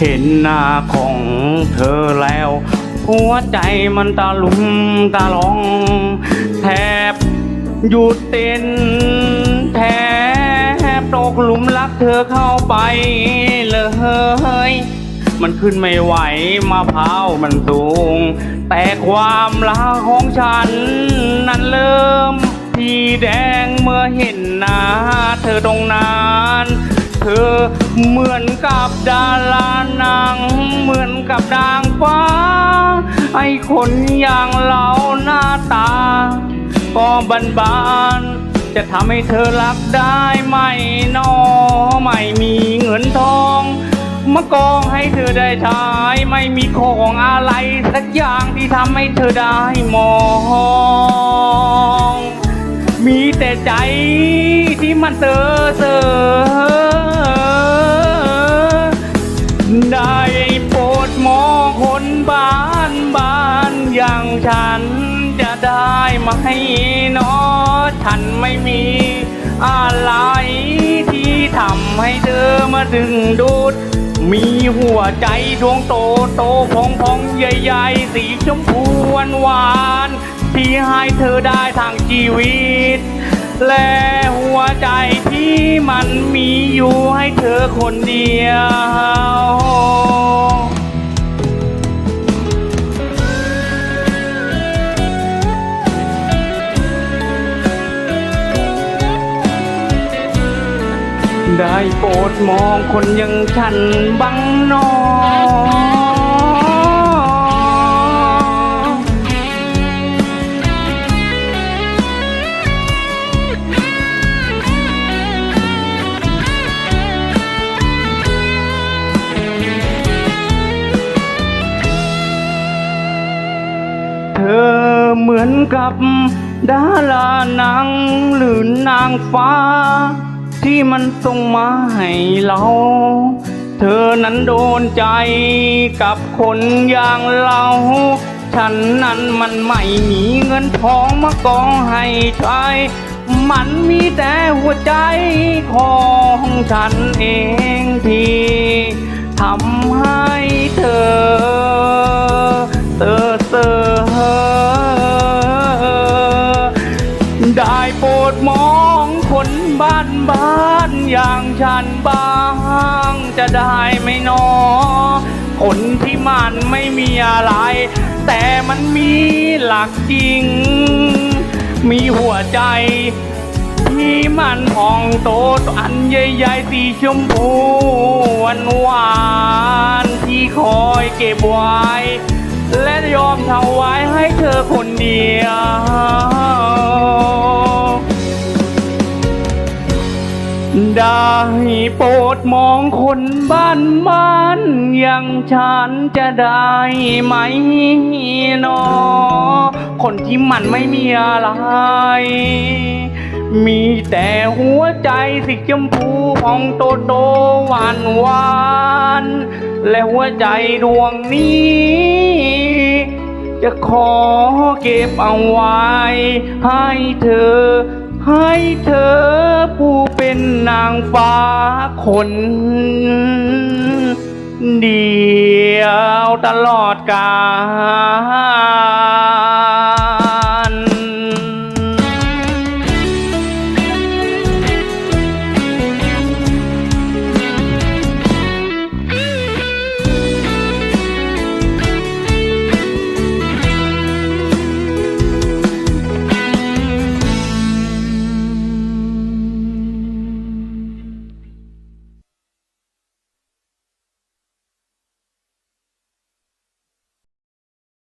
เห็นหน้าของเธอแล้ว หัวใจมันตะลุมตะลอง แทบหยุดเต้นแทบตกหลุมรักเธอเข้าไปเลยมันขึ้นไม่ไหวมะพร้าวมันสูง แต่ความรักของฉัน นั้นเริ่มพี่แดงเมื่อเห็นหน้าเธอตรงนั้น เธอ เหมือนกับดารานังเหมือนกับดางฟ้า ไอ้คนอย่างเราหน้าตา ก็บันบานจะทำให้เธอรักได้ไหมนอไม่มีเงินทองมากองให้เธอได้ใช้ไม่มีของอะไรสักอย่างที่ทำให้เธอได้มอง มีแต่ใจที่มันเตอเสอ ได้ไหมเนอฉันไม่มีอะไรที่ทำให้เธอมาดึงดูด มีหัวใจดวงโตโตพองพองใหญ่ๆ สีชมพูหวานหวานๆที่ให้เธอได้ทางชีวิต และหัวใจที่มันมีอยู่ให้เธอคนเดียว ได้โปรดมองคนอย่างฉันบ้างนอเธอเหมือนกับดารานังหรือนางฟ้า ที่มันส่งมาให้เรา เธอนั้นโดนใจกับคนอย่างเรา ฉันนั้นมันไม่มีเงินทองมากองให้ใช้มันมีแต่หัวใจของฉันเองที่ทำให้เธอเตอเตอได้โปรดมองคนบ้าน บ้านอย่างฉันบ้างจะได้ไหมนอ คนที่มันไม่มีอะไร แต่มันมีหลักจริง มีหัวใจ ที่มันพองโตอันใหญ่ๆสีชมพูหวานหวานที่คอยเก็บไว้ และยอมถวายให้เธอคนเดียว ได้โปรดมองคนบ้านบ้านอย่างฉันจะได้ไหมเนอคนที่มันไม่มีอะไร มีแต่หัวใจสีชมพูพองโตโตหวานหวานๆและหัวใจดวงนี้ จะขอเก็บเอาไว้ให้เธอ ให้เธอผู้เป็นนางฟ้าคนเดียวตลอดกาล